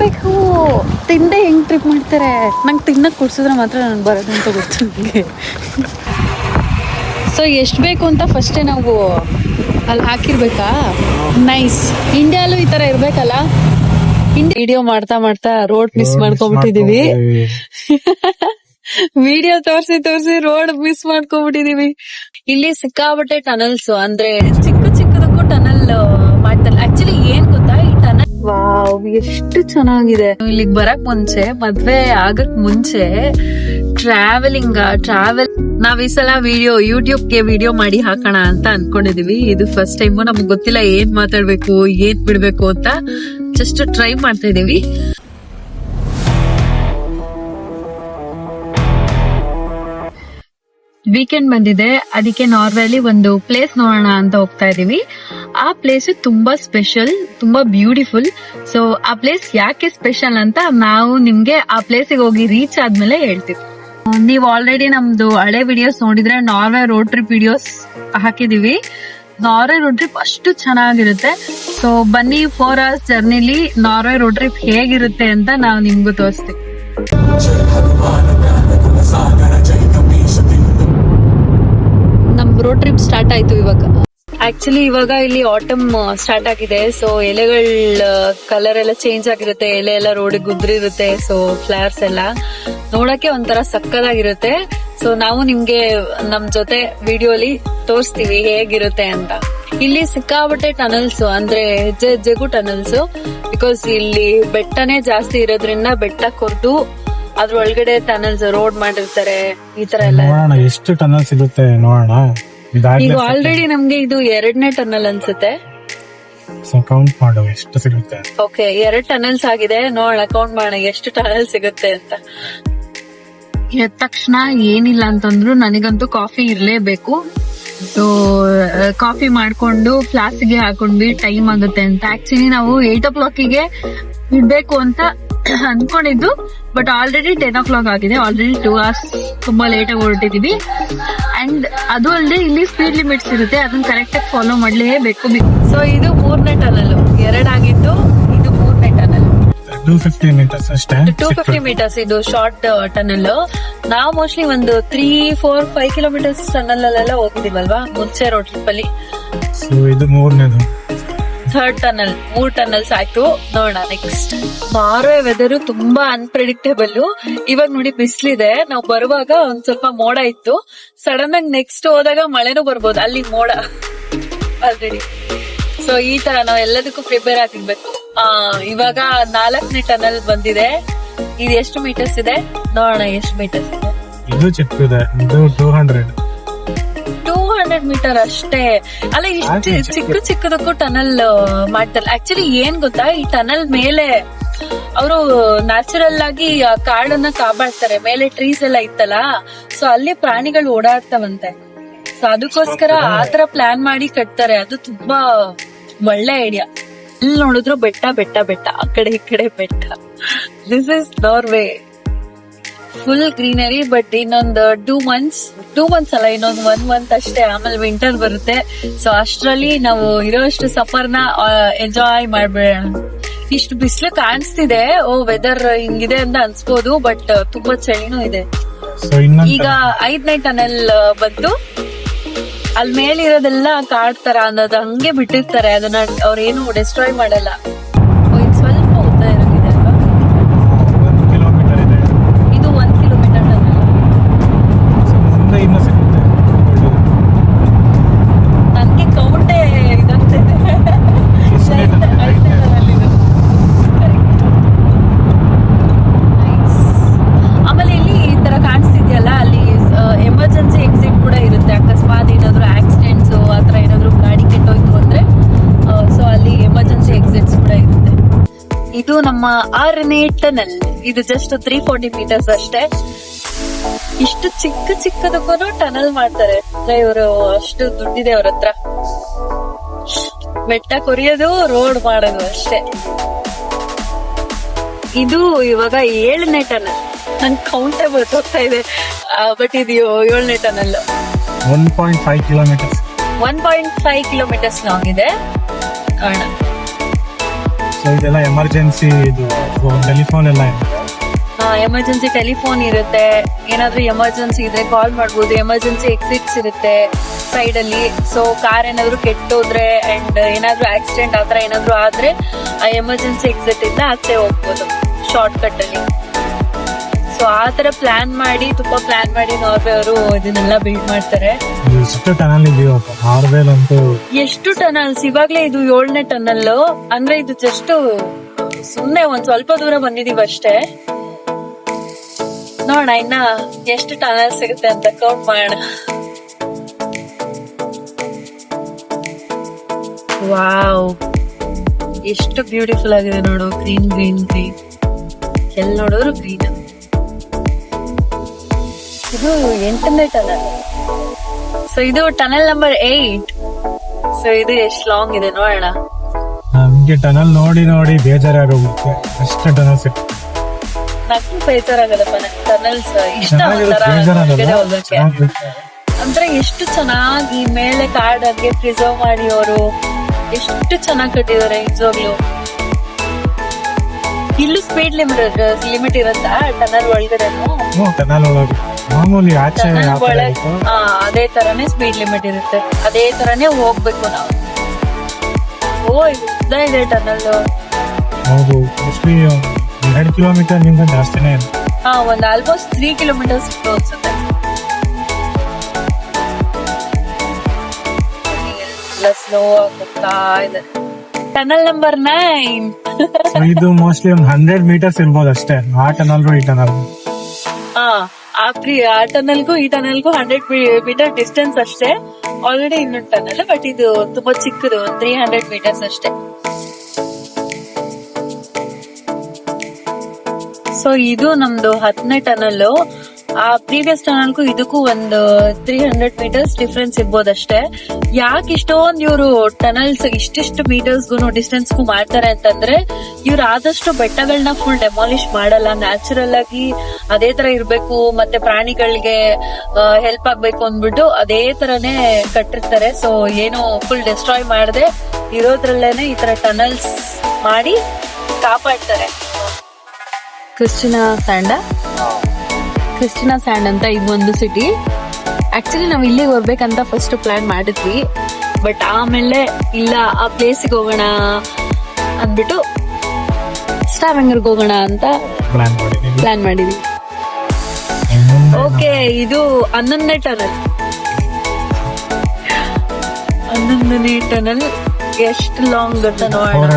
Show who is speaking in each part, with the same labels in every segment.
Speaker 1: ತಿನ್ಬೇಕು. ತಿಂದೆ ಹೆಂಗ್ ಟ್ರಿಪ್ ಮಾಡ್ತಾರೆ? ನಂಗೆ ತಿನ್ನಕ್ಕೆ ಕುಡ್ಸಿದ್ರೆ ಮಾತ್ರ ನಾನು ಬರೋದು ಅಂತ ಗೊತ್ತು ನನಗೆ ಸೊ ಎಷ್ಟು ಬೇಕು ಅಂತ ಫಸ್ಟೇ ನಾವು ಅಲ್ಲಿ ಹಾಕಿರ್ಬೇಕಾ? ನೈಸ್ ಇಂಡಿಯಾಲು ಈ ತರ ಇರ್ಬೇಕಲ್ಲ? ವಿಡಿಯೋ ಮಾಡ್ತಾ ಮಾಡ್ತಾ ರೋಡ್ ಮಿಸ್ ಮಾಡ್ಕೊಂಡ್ಬಿಟ್ಟಿದೀವಿ. ವಿಡಿಯೋ ತೋರಿಸಿ ತೋರಿಸಿ ರೋಡ್ ಮಿಸ್ ಮಾಡ್ಕೊಂಡ್ಬಿಟ್ಟಿದೀವಿ. ಇಲ್ಲಿ ಸಿಕ್ಕಾಬಟ್ಟೆ ಟನಲ್ಸ್ ಅಂದ್ರೆ ಚಿಕ್ಕ ಚಿಕ್ಕದಕ್ಕೂ ಟನಲ್ ಮಾಡ್ತಾರೆ. ವಾವ್, ಎಷ್ಟು ಚೆನ್ನಾಗಿದೆ. ಇಲ್ಲಿಗೆ ಬರಕ್ ಮುಂಚೆ, ಮದ್ವೆ ಆಗಕ್ ಮುಂಚೆ ಟ್ರಾವೆಲಿಂಗ್ ಟ್ರಾವೆಲ್ ನಾವ್ ಈ ಸಲ ವಿಡಿಯೋ ಯೂಟ್ಯೂಬ್ಗೆ ವಿಡಿಯೋ ಮಾಡಿ ಹಾಕೋಣ ಅಂತ ಅನ್ಕೊಂಡಿದೀವಿ. ಇದು ಫಸ್ಟ್ ಟೈಮ್ ನಮ್ಗೆ ಗೊತ್ತಿಲ್ಲ ಏನ್ ಮಾತಾಡ್ಬೇಕು, ಏನ್ ಬಿಡ್ಬೇಕು ಅಂತ ಜಸ್ಟ್ ಟ್ರೈ ಮಾಡ್ತಾ ಇದೀವಿ. ವೀಕೆಂಡ್ ಬಂದಿದೆ, ಅದಕ್ಕೆ ನಾರ್ವೆಲಿ ಒಂದು ಪ್ಲೇಸ್ ನೋಡೋಣ ಅಂತ ಹೋಗ್ತಾ ಇದೀವಿ. ಆ ಪ್ಲೇಸ್ ತುಂಬಾ ಸ್ಪೆಷಲ್ ತುಂಬಾ ಬ್ಯೂಟಿಫುಲ್ ಸೊ ಆ ಪ್ಲೇಸ್ ಯಾಕೆ ಸ್ಪೆಷಲ್ ಅಂತ ನಾವು ನಿಮ್ಗೆ ಆ ಪ್ಲೇಸಿಗೆ ಹೋಗಿ ರೀಚ್ ಆದ್ಮೇಲೆ ಹೇಳ್ತೀವಿ. ನೀವು ಆಲ್ರೆಡಿ ನಮ್ದು ಹಳೆ ವಿಡಿಯೋಸ್ ನೋಡಿದ್ರೆ ನಾರ್ವೆ ರೋಡ್ ಟ್ರಿಪ್ ವಿಡಿಯೋಸ್ ಹಾಕಿದೀವಿ. ನಾರ್ವೆ ರೋಡ್ ಟ್ರಿಪ್ ಅಷ್ಟು ಚೆನ್ನಾಗಿರುತ್ತೆ. ಸೊ ಬನ್ನಿ ಫೋರ್ ಅವರ್ಸ್ ಜರ್ನಿಲಿ ನಾರ್ವೆ ರೋಡ್ ಟ್ರಿಪ್ ಹೇಗಿರುತ್ತೆ ಅಂತ ನಾವು ನಿಮ್ಗೂ ತೋರಿಸ್ತೀವಿ. ನಮ್ ರೋಡ್ ಟ್ರಿಪ್ ಸ್ಟಾರ್ಟ್ ಆಯ್ತು ಇವಾಗ. ಆಕ್ಚುಲಿ ಇವಾಗ ಇಲ್ಲಿ ಆಟಮ್ ಸ್ಟಾರ್ಟ್ ಆಗಿದೆ. ಸೊ ಎಲೆಗಳ ಕಲರ್ ಎಲ್ಲ ಚೇಂಜ್ ಆಗಿರುತ್ತೆ. ಎಲೆ ಎಲ್ಲ ರೋಡಿಗೆ ಗುದ್ರಿರುತ್ತೆ ಸೊ ಫ್ಲವರ್ಸ್ ಎಲ್ಲ ನೋಡಕ್ಕೆ ಒಂಥರ ಸಕ್ಕದಾಗಿರುತ್ತೆ. ಸೊ ನಾವು ನಿಮ್ಗೆ ನಮ್ ಜೊತೆ ವಿಡಿಯೋಲಿ ತೋರಿಸ್ತೀವಿ ಹೇಗಿರುತ್ತೆ ಅಂತ. ಇಲ್ಲಿ ಸಿಕ್ಕಾಬಟ್ಟೆ ಟನಲ್ಸ್ ಅಂದ್ರೆ ಹೆಜ್ಜೆ ಹೆಜ್ಜೆಗೂ ಟನಲ್ಸ್ ಬಿಕಾಸ್ ಇಲ್ಲಿ ಬೆಟ್ಟನೇ ಜಾಸ್ತಿ ಇರೋದ್ರಿಂದ ಬೆಟ್ಟ ಕೊರ್ದು ಅದ್ರೊಳಗಡೆ ಟನಲ್ಸ್ ರೋಡ್ ಮಾಡಿರ್ತಾರೆ. ಈ ತರ ಎಲ್ಲ.
Speaker 2: ಎಷ್ಟು ಟನಲ್ಸ್ ಇರುತ್ತೆ ನೋಡೋಣ.
Speaker 1: ಈಗ ಆಲ್ರೆಡಿ ನಮ್ಗೆ ಇದು ಎರಡನೇ ಟನಲ್ ಅನ್ಸುತ್ತೆ.
Speaker 2: ಕೌಂಟ್ ಮಾಡು ಎಷ್ಟು ಸಿಗುತ್ತೆ?
Speaker 1: ಓಕೆ ಎರಡ್ ಟನಲ್ಸ್ ಆಗಿದೆ. ನೋಡೋಣ ಅಕೌಂಟ್ ಮಾಡೋಣ ಎಷ್ಟು ಟನಲ್ ಸಿಗುತ್ತೆ ಅಂತ. ಎದ್ದ ತಕ್ಷಣ ಏನಿಲ್ಲ ಅಂತಂದ್ರು ನನಗಂತೂ ಕಾಫಿ ಇರ್ಲೇಬೇಕು. ಸೊ ಕಾಫಿ ಮಾಡ್ಕೊಂಡು ಫ್ಲಾಸ್ಗೆ ಹಾಕೊಂಡ್ವಿ ಟೈಮ್ ಆಗುತ್ತೆ ಅಂತ. ಆಕ್ಚುಲಿ ನಾವು ಏಟ್ ಓ ಕ್ಲಾಕಿಗೆ ಇಡ್ಬೇಕು ಅಂತ ಅನ್ಕೊಂಡಿದ್ದು but already ten o'clock ಆಗಿದೆ. ಆಲ್ರೆಡಿ ಟೂ ಅವರ್ಸ್ ತುಂಬಾ ಲೇಟ್ ಆಗಿ ಹೊರಟಿದೀವಿ. ಅಂಡ್ ಅದು ಅಲ್ಲದೆ ಇಲ್ಲಿ ಸ್ಪೀಡ್ ಲಿಮಿಟ್ಸ್ ಇರುತ್ತೆ ಅದನ್ನ ಕರೆಕ್ಟ್ ಆಗಿ ಫಾಲೋ ಮಾಡಲೇಬೇಕು ಸೊ ಇದು ಮೂರನೇ ಟನಲ್ ಎರಡಾಗಿತ್ತು ಇದು ಮೂರನೇ ಟನಲ್
Speaker 2: ಟೂ ಫಿಫ್ಟಿ ಮೀಟರ್ಸ್ ಅಷ್ಟೇ?
Speaker 1: ಟೂ ಫಿಫ್ಟಿ ಮೀಟರ್ಸ್ ಇದು ಶಾರ್ಟ್ ಟನಲ್ ನಾವು ಮೋಸ್ಟ್ಲಿ ಒಂದು three four five kilometres tunnel ಅಲ್ಲೆಲ್ಲ ಹೋಗ್ತೀವಲ್ವಾ? ಮುಂಚೆ ರೋಡ್ ಟ್ರಿಪ್ ಅಲ್ಲಿ.
Speaker 2: ಸೊ ಇದು ಮೂರನೇದು.
Speaker 1: ಥರ್ಡ್ ಟನಲ್ ಮೂರ್ ಟನಲ್ಸ್ ಆಯ್ತು ನೋಡೋಣ ನೆಕ್ಸ್ಟ್ ನಾರ್ವೆ ವೆದರ್ ತುಂಬಾ ಅನ್ಪ್ರೆಡಿಕ್ಟೇಬಲ್ ಇವಾಗ ನೋಡಿ ಬಿಸ್ಲಿದೆ. ನಾವು ಬರುವಾಗ ಒಂದ್ ಸ್ವಲ್ಪ ಮೋಡ ಇತ್ತು. ಸಡನ್ ಆಗಿ ನೆಕ್ಸ್ಟ್ ಹೋದಾಗ ಮಳೆನೂ ಬರ್ಬೋದು. ಅಲ್ಲಿ ಮೋಡ ಆಲ್ರೆಡಿ ಸೊ ಈ ತರ ನಾವು ಎಲ್ಲದಕ್ಕೂ ಪ್ರಿಪೇರ್ ಆಗಿರ್ಬೇಕು ಆ, ಇವಾಗ ನಾಲ್ಕನೇ ಟನಲ್ ಬಂದಿದೆ. ಇದು ಎಷ್ಟು ಮೀಟರ್ಸ್ ಇದೆ? ನೋಡೋಣ ಎಷ್ಟು ಮೀಟರ್ಸ್ ಇದೆ.
Speaker 2: ಇದು ಚಿಕ್ಕದಿದೆ. ಇದು two hundred
Speaker 1: two hundred metre ಅಷ್ಟೇ. ಅಲ್ಲ ಇಷ್ಟು
Speaker 2: ಚಿಕ್ಕ-
Speaker 1: ಚಿಕ್ಕ ಚಿಕ್ಕದಕ್ಕೂ ಟನಲ್ ಮಾಡ್ತಾರೆ. ಆಕ್ಚುಲಿ ಏನ್ ಗೊತ್ತಾ? ಈ ಟನಲ್ ಮೇಲೆ ಅವರು ನ್ಯಾಚುರಲ್ ಆಗಿ ಕಾಡನ್ನ ಕಾಪಾಡ್ತಾರೆ. ಮೇಲೆ ಟ್ರೀಸ್ ಎಲ್ಲ ಇತ್ತಲ್ಲ ಸೊ ಅಲ್ಲಿ ಪ್ರಾಣಿಗಳು ಓಡಾಡ್ತಾವಂತೆ. ಸೊ ಅದಕ್ಕೋಸ್ಕರ ಆತರ ಪ್ಲಾನ್ ಮಾಡಿ ಕಟ್ತಾರೆ. ಅದು ತುಂಬಾ ಒಳ್ಳೆ ಐಡಿಯಾ ಇಲ್ಲಿ ನೋಡಿದ್ರು ಬೆಟ್ಟ ಬೆಟ್ಟ ಬೆಟ್ಟ. ಆ ಕಡೆ ಈ ಕಡೆ ಬೆಟ್ಟ. This is Norway full greenery but ಇನ್ನೊಂದು ಟೂ ಮಂತ್ಸ್ ಟೂ ಮಂತ್ಸ್ ಅಲ್ಲ ಇನ್ನೊಂದು ಒನ್ ಮಂತ್ ಅಷ್ಟೇ ಆಮೇಲೆ ವಿಂಟರ್ ಬರುತ್ತೆ. ಸೊ ಅಷ್ಟರಲ್ಲಿ ನಾವು ಇರೋಷ್ಟು ಸಫರ್ನ ಎಂಜಾಯ್ ಮಾಡ್ಬೇಡ ಇಷ್ಟು ಬಿಸಿಲು ಕಾಣಿಸ್ತಿದೆ. ಓ ವೆದರ್ ಹಿಂಗಿದೆ ಅಂತ ಅನ್ಸ್ಬೋದು ಬಟ್ ತುಂಬಾ ಚಳಿನೂ ಇದೆ.
Speaker 2: ಈಗ ಐದ್
Speaker 1: ಈಗ ಐದನೇ ಟನಲ್ ಬಂತು. ಅಲ್ಲಿ ಮೇಲಿರೋದೆಲ್ಲ ಕಾಡ್ತಾರ ಅನ್ನೋದು ಹಂಗೆ ಬಿಟ್ಟಿರ್ತಾರೆ. ಅದನ್ನ ಅವ್ರೇನು ಡಿಸ್ಟ್ರಾಯ್ ಮಾಡಲ್ಲ. ನಮ್ಮ ಆರನೇ ಟನಲ್. ಇದು ಜಸ್ಟ್ ತ್ರೀ ಫೋರ್ಟಿ ಮೀಟರ್ಸ್ ಅಷ್ಟೇ. ಇಷ್ಟು ಚಿಕ್ಕ ಚಿಕ್ಕದಕ್ಕೂ ಟನಲ್ ಮಾಡ್ತಾರೆ. ಇವರು ಅಷ್ಟು ದುಡ್ಡಿದೆ ಅವ್ರ ಹತ್ರ. ಬೆಟ್ಟ ಕೊರಿಯೋದು ರೋಡ್ ಮಾಡೋದು ಅಷ್ಟೇ. ಇದು ಇವಾಗ ಏಳನೇ ಟನಲ್. ನನ್ ಕೌಂಟೇ ಬರ್ತಾ ಇದೆ. ಬಟ್ ಇದು ಏಳನೇ tunnel.
Speaker 2: One point five kilometres
Speaker 1: one point five kilometres long ಇದೆ. ಕಾರಣ
Speaker 2: ಇದೆಲ್ಲ ಎಮರ್ಜೆನ್ಸಿ ಇದು ಟೆಲಿಫೋನ್ ಎಲ್ಲ
Speaker 1: ಎಮರ್ಜೆನ್ಸಿ ಟೆಲಿಫೋನ್ ಇರುತ್ತೆ. ಏನಾದ್ರೂ ಎಮರ್ಜೆನ್ಸಿ ಇದ್ರೆ ಕಾಲ್ ಮಾಡ್ಬೋದು. ಎಮರ್ಜೆನ್ಸಿ ಎಕ್ಸಿಟ್ಸ್ ಇರುತ್ತೆ ಸೈಡ್ ಅಲ್ಲಿ. ಸೊ ಕಾರ್ ಏನಾದ್ರು ಕೆಟ್ಟೋದ್ರೆ ಅಂಡ್ ಏನಾದ್ರೂ ಆಕ್ಸಿಡೆಂಟ್ ಆತರ ಏನಾದ್ರು ಆದ್ರೆ ಆ ಎಮರ್ಜೆನ್ಸಿ ಎಕ್ಸಿಟ್ ಇಂದ ಆಗ್ತೇ ಹೋಗ್ಬೋದು ಶಾರ್ಟ್ ಕಟ್ ಅಲ್ಲಿ. ಸೊ ಆ ತರ ಪ್ಲಾನ್ ಮಾಡಿ ತುಂಬಾ ಪ್ಲಾನ್ ಮಾಡಿ ನಾರ್ವೆ ಅವರು ಇದನ್ನೆಲ್ಲ ಬಿಲ್ಡ್ ಮಾಡ್ತಾರೆ.
Speaker 2: ಎಷ್ಟು ಟನಲ್ ಇದೆಯಪ್ಪ ನಾರ್ವೇಲ್ ಅಂತೂ.
Speaker 1: ಎಷ್ಟು ಟನಲ್ಸ್ ಇವಾಗ್ಲೇ ಇದು ಏಳನೇ ಟನಲ್ ಅಂದ್ರೆ ಇದು ಜಸ್ಟ್ ಸುಮ್ನೆ ಒಂದ್ ಸ್ವಲ್ಪ ದೂರ ಬಂದಿದೀವಿ ಅಷ್ಟೇ. ನೋಡೋಣ ಇನ್ನ ಎಷ್ಟು ಟನಲ್ ಸಿಗುತ್ತೆ ಅಂತ ಕೌಂಟ್ ಮಾಡ ವಾವ್ ಎಷ್ಟು ಬ್ಯೂಟಿಫುಲ್ ಆಗಿದೆ ನೋಡು ಗ್ರೀನ್ ಗ್ರೀನ್ ಗ್ರೀನ್ ಎಲ್ಲಿ ನೋಡಿದ್ರು ಗ್ರೀನ್ ಇದು ಎಂಟನೇ ಟನಲ್ ಸೊ ಇದು ಟನಲ್ ನಂಬರ್ ಏಟ್ ಸೊ ಇದು ಎಷ್ಟು ಲಾಂಗ್ ಇದೆ ನೋಡೋಣ.
Speaker 2: ನಮ್ಗೆ ಟನಲ್ ನೋಡಿ ನೋಡಿ ಬೇಜಾರಾಗೋಗುತ್ತೆ. ಅಷ್ಟು ಟನಲ್ ಸಿಕ್ತು
Speaker 1: ನಕ್ಕು ಬೇಜಾರಾಗಲ್ಲಪ್ಪ ನಂಗೆ ಟನಲ್ಸ್ ಇಷ್ಟ ಹೋಗಕ್ಕೆ ಅಂದ್ರೆ ಎಷ್ಟು ಚೆನ್ನಾಗಿ ಮೇಲೆ ಕಾರ್ಡ್ ಹಂಗೆ ಪ್ರಿಸರ್ವ್ ಮಾಡಿ ಅವರು ಎಷ್ಟು ಚೆನ್ನಾಗಿ ಕಟ್ಟಿದ್ದಾರೆ ನಿಜವಾಗ್ಲು. ಇಲ್ಲೂ ಸ್ಪೀಡ್ ಲಿಮಿಟ್ ಲಿಮಿಟ್ ಇರುತ್ತಾ? ಟನಲ್
Speaker 2: ಒಳಗಡೆ ಟನಲ್ ಒಳಗೆ ಮಾಮೂಲಿ ಆಚೆ ಯಾವ
Speaker 1: ಒಳಗೆ ಹಾ ಅದೇ ತರನೇ ಸ್ಪೀಡ್ ಲಿಮಿಟ್ ಇರುತ್ತೆ. ಅದೇ ತರನೇ ಹೋಗ್ಬೇಕು ನಾವು. ಓ ಇದು ಉದ್ದ ಇದೆ ಟನಲ್
Speaker 2: ಹೌದು ಮೋಸ್ಟ್ಲಿ ಎರಡು ಕಿಲೋಮೀಟರ್ನಿಂದ ಜಾಸ್ತಿನೇ ಇದೆ.
Speaker 1: ಹಾ ಒಂದ್ ಆಲ್ಮೋಸ್ಟ್ ತ್ರೀ ಕಿಲೋಮೀಟರ್ಸ್ ಅನ್ಸುತ್ತೆ. ಎಲ್ಲ ಸ್ಲೋ ಹೋಗ್ತಾ ಇದೆ. ಟನಲ್ ನಂಬರ್ ನೈನ್
Speaker 2: So ಇದು ಮೋಸ್ಟ್ಲಿ ಒಂದು ಹಂಡ್ರೆಡ್ ಮೀಟರ್ಸ್ ಇರ್ಬೋದು ಅಷ್ಟೇ. ಆ ಟನಲ್ ಈ ಟನಲ್
Speaker 1: ಹಾ. ಆ ಪ್ರೀ ಆ ಟನಲ್ಗೂ ಈ ಟನಲ್ಗೂ ಹಂಡ್ರೆಡ್ ಮೀಟರ್ ಡಿಸ್ಟೆನ್ಸ್ ಅಷ್ಟೇ. ಆಲ್ರೆಡಿ ಇನ್ನೊಂದು ಟನಲ್ ಬಟ್ ಇದು ತುಂಬಾ ಚಿಕ್ಕದು ತ್ರೀ ಹಂಡ್ರೆಡ್ ಮೀಟರ್ಸ್ ಅಷ್ಟೇ. ಸೊ ಇದು ನಮ್ದು ಹತ್ತನೇ ಟನಲ್ ಆ ಪ್ರೀವಿಯಸ್ ಚಾನಲ್ಗೂ ಇದಕ್ಕೂ ಒಂದು ತ್ರೀ ಹಂಡ್ರೆಡ್ ಮೀಟರ್ಸ್ ಡಿಫ್ರೆನ್ಸ್ ಇರ್ಬೋದಷ್ಟೇ. ಯಾಕೆ ಇಷ್ಟೊಂದು ಇವರು ಟನಲ್ಸ್ ಇಷ್ಟಿಷ್ಟು ಮೀಟರ್ಸ್ಗೂ ಡಿಸ್ಟೆನ್ಸ್ಗೂ ಮಾಡ್ತಾರೆ ಅಂತಂದ್ರೆ, ಇವ್ರು ಆದಷ್ಟು ಬೆಟ್ಟಗಳನ್ನ ಫುಲ್ ಡೆಮಾಲಿಷ್ ಮಾಡಲ್ಲ. ನ್ಯಾಚುರಲ್ ಆಗಿ ಅದೇ ತರ ಇರ್ಬೇಕು, ಮತ್ತೆ ಪ್ರಾಣಿಗಳಿಗೆ ಹೆಲ್ಪ್ ಆಗ್ಬೇಕು ಅಂದ್ಬಿಟ್ಟು ಅದೇ ತರನೇ ಕಟ್ಟಿರ್ತಾರೆ. ಸೊ ಏನು ಫುಲ್ ಡಿಸ್ಟ್ರಾಯ್ ಮಾಡದೆ, ಇರೋದ್ರಲ್ಲೇನೆ ಈ ತರ ಟನಲ್ಸ್ ಮಾಡಿ ಕಾಪಾಡ್ತಾರೆ. ಕ್ರಿಸ್ಟಿನಾ ಸ್ಯಾಂಡ ಕ್ರಿಸ್ಟಿನಾ ಸ್ಯಾಂಡ್ ಅಂತ ಇದು ಒಂದು ಸಿಟಿ ಆಕ್ಚುಲಿ ನಾವು ಇಲ್ಲಿಗೆ ಬರ್ಬೇಕಂತ ಫಸ್ಟ್ ಪ್ಲಾನ್ ಮಾಡಿದ್ವಿ. ಬಟ್ ಆಮೇಲೆ ಇಲ್ಲ ಆ ಪ್ಲೇಸಿಗೆ ಹೋಗೋಣ ಅಂದ್ಬಿಟ್ಟು ಸ್ಟಾರಂಗರ್ಗೆ ಹೋಗೋಣ ಅಂತ
Speaker 2: ಪ್ಲಾನ್
Speaker 1: ಮಾಡಿದ್ವಿ. ಓಕೆ ಇದು ಹನ್ನೊಂದನೇ ಟನಲ್ ಹನ್ನೊಂದನೇ ಟನಲ್ ಎಷ್ಟು ಲಾಂಗ್ ಅಂತ ನೋಡೋಣ.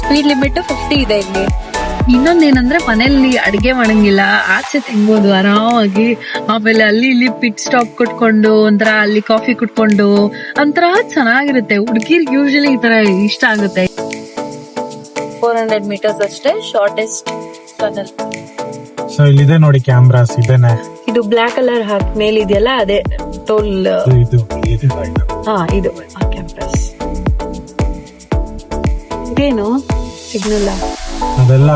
Speaker 1: ಸ್ಪೀಡ್ ಲಿಮಿಟ್ ಫಿಫ್ಟಿ ಇದೆ ಇಲ್ಲಿ. ಇನ್ನೊಂದೇನಂದ್ರೆ ಮನೆಯಲ್ಲಿ ಅಡಿಗೆ ಮಾಡಂಗಿಲ್ಲ. ಆಚೆ ತಿನ್ಬೋದು ಆರಾಮಾಗಿ. ಆಮೇಲೆ ಅಲ್ಲಿ ಇಲ್ಲಿ ಪಿಟ್ ಸ್ಟಾಪ್ ಕುಟ್ಕೊಂಡು ಒಂಥರ ಅಲ್ಲಿ ಕಾಫಿ ಕುಟ್ಕೊಂಡು ಒಂಥರ ಚೆನ್ನಾಗಿರುತ್ತೆ. ಹುಡುಗಿರ್ಗೆ ಯೂಶಲಿ ಈ ತರ ಇಷ್ಟ ಆಗುತ್ತೆ. ಫೋರ್ ಹಂಡ್ರೆಡ್ ಮೀಟರ್ಸ್ ಅಷ್ಟೇ ಶಾರ್ಟೆಸ್ಟ್ ಟನಲ್
Speaker 2: ಸೊ ಇಲ್ಲಿದೆ ನೋಡಿ ಕ್ಯಾಮ್ರಾಸ್ ಇದೇನೆ.
Speaker 1: ಇದು ಬ್ಲಾಕ್ ಕಲರ್ ಹಾಕ್ ಮೇಲಿದೆಯಲ್ಲ ಅದೇ ಟೋಲ್
Speaker 2: ಇದು ಇದು ಇದು
Speaker 1: ಹಾ ಇದು ಕ್ಯಾಂಪಸ್ ಇದೇನು? ಸಿಗ್ನಲ್
Speaker 2: ಅದೆಲ್ಲ